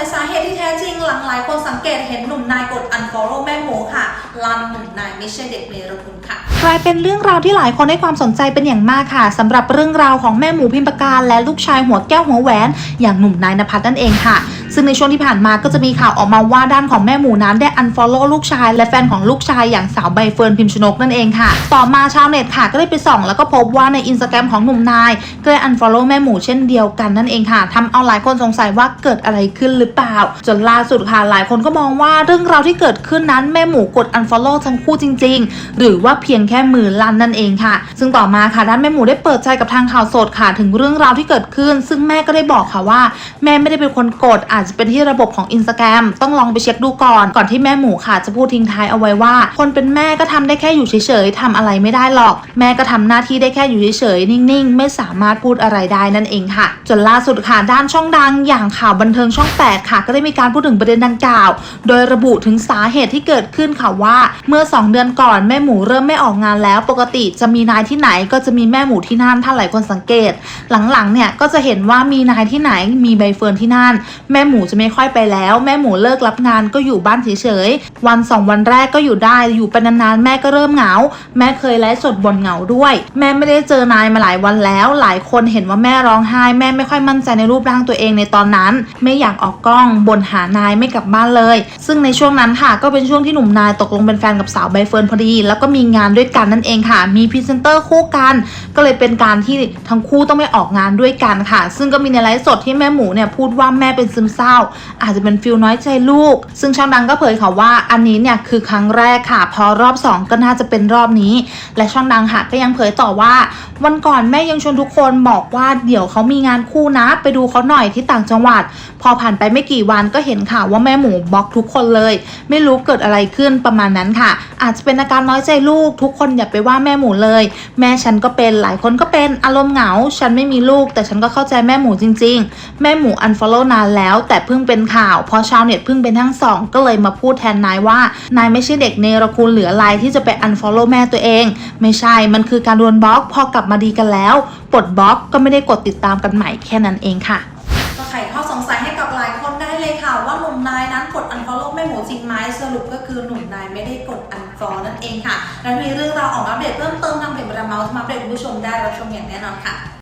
ยสาเหตุที่แท้จริงหลังหลายคนสังเกตเห็นหนุ่มนายกด unfollow แม่หมูค่ะลันหนุ่มนายไม่ใช่เด็กเนรคุณค่ะกลายเป็นเรื่องราวที่หลายคนให้ความสนใจเป็นอย่างมากค่ะสำหรับเรื่องราวของแม่หมูพิมปการและลูกชายหัวแก้วหัวแหวน อย่างหนุ่มนายนภัสนั่นเองค่ะ ซึ่งในช่วงที่ผ่านมาก็จะมีข่าวออกมาว่าด้านของแม่หมูนั้นได้ unfollow ลูกชาย และแฟนของลูกชายอย่างสาวใบเฟิร์นพิมชนกนั่นเองค่ะ ต่อมาชาวเน็ตค่ะก็ได้ไปส่อง แล้วก็พบว่าในอินสตาแกรมของหนุ่มนายก็ได้ unfollow แม่หมูเช่นเดียวกันนั่นเองค่ะทำเอาหลายคนสงสัยว่าเกิดอะไรขึ้นหรือเปล่าจนล่าสุดค่ะหลายคนก็มองว่าเรื่องราวที่เกิดขึ้นนั้นแม่หมูกด unfollow ทั้งคู่จริง ๆ หรือว่าเพียงแค่มือลั่นนั่นเองค่ะ ซึ่งต่อมาค่ะด้านแม่หมูได้เปิดใจกับทางข่าวสดค่ะ ถึงเรื่องราวที่เกิดขึ้น ซึ่งแม่ก็ได้บอกค่ะว่า แม่ไม่ได้เป็นคนกด อาจจะเป็นที่ระบบของ Instagram ต้องลองไปเช็คดูก่อนก่อนที่แม่หมูค่ะ จะพูดทิ้งท้ายเอาไว้ว่า คนเป็นแม่ก็ทำได้แค่อยู่เฉยๆทำอะไรไม่ได้หรอก แม่ก็ทำหน้าที่ได้แค่อยู่เฉยๆนิ่งๆ ไม่สามารถพูดอะไรได้นั่นเองค่ะ จนล่าสุดค่ะด้านช่องดังอย่างข่าวบันเทิงช่อง8ค่ะก็ได้มีการพูดถึงประเด็นดังกล่าว โดยระบุถึงสาเหตุที่เกิดขึ้นค่ะว่า เมื่อ 2 เดือนก่อนแม่หมูเริ่มไม่ออกงานแล้ว ปกติจะมีนายที่ไหนก็จะมีแม่หมูที่นั่นถ้าหลายคนสังเกต หลังๆเนี่ยก็จะเห็นว่ามีนายที่ไหนมีใบเฟิร์นที่นั่น แม่หมูจะไม่ค่อยไปแล้ว แม่หมูเลิกรับงานก็อยู่บ้านเฉยๆวันสองวันแรกก็อยู่ได้อยู่ไปนานๆแม่ก็เริ่มเหงา แม่เคยไลฟ์สดบนเหงาด้วย แม่ไม่ได้เจอนายมาหลายวันแล้ว หลายคนเห็นว่าแม่ร้องไห้ แม่ไม่ค่อยมั่นใจในรูปร่างตัวเองในตอนนั้น ไม่อยากออกกล้องบนหานายไม่กลับบ้านเลย ซึ่งในช่วงนั้นค่ะก็เป็นช่วงที่หนุ่มนายตกลงเป็นแฟนกับสาวใบเฟิร์นพอดี แล้วก็มีงานด้วยกันนั่นเองค่ะ มีพรีเซนเตอร์คู่กัน ก็เลยเป็นการที่ทั้งคู่ต้องไปออกงานด้วยกันค่ะ ซึ่งก็มีในไลฟ์สดที่แม่หมูเนี่ยพูดว่าแม่เป็นซึมเศร้า อาจจะเป็นฟิลน้อยใจลูก ซึ่งช่องดังก็เผยค่ะว่าอันนี้เนี่ยคือครั้งแรกค่ะ พอรอบ 2 ก็น่าจะเป็นรอบนี้ และช่องดังค่ะก็ยังเผยต่อว่า วันก่อนแม่ยังชวนทุกคนบอกว่าเดี๋ยวเขามีงานคู่นะ ไปดูเขาหน่อยที่ต่างจังหวัด พอผ่านไปไม่กี่วันก็เห็นข่าวว่าแม่หมูบล็อกทุกคนเลย ไม่รู้เกิดอะไรขึ้นประมาณนั้นค่ะ อาจจะเป็นอาการน้อยใจลูก ทุกคนอย่าไปว่าแม่หมูเลย แม่ฉันก็เป็นหลายคนก็เป็นอารมณ์เหงา ฉันไม่มีลูก แต่ฉันก็เข้าใจแม่หมูจริง ๆ แม่หมู unfollow นานแล้วแต่เพิ่งเป็นข่าวพอชาวเน็ตเพิ่งเป็นทั้งสองก็เลยมาพูดแทนนายว่านายไม่ใช่เด็กเนรคุณเหลืออะไรที่จะไป unfollow แม่ตัวเอง ไม่ใช่มันคือการโดนบล็อกพอกลับมาดีกันแล้วปลดบล็อกก็ไม่ได้กดติดตามกันใหม่แค่นั้นเองค่ะ ไหมสรุปก็คือหนุ่มนายไม่ได้กดอันฟอลนั่นเองค่ะ และมีเรื่องราวออกมาอัปเดตเพิ่มเติมทางเด็กมาเมาส์มาอัปเดตคุณผู้ชมได้รับชมอย่างแน่นอนค่ะ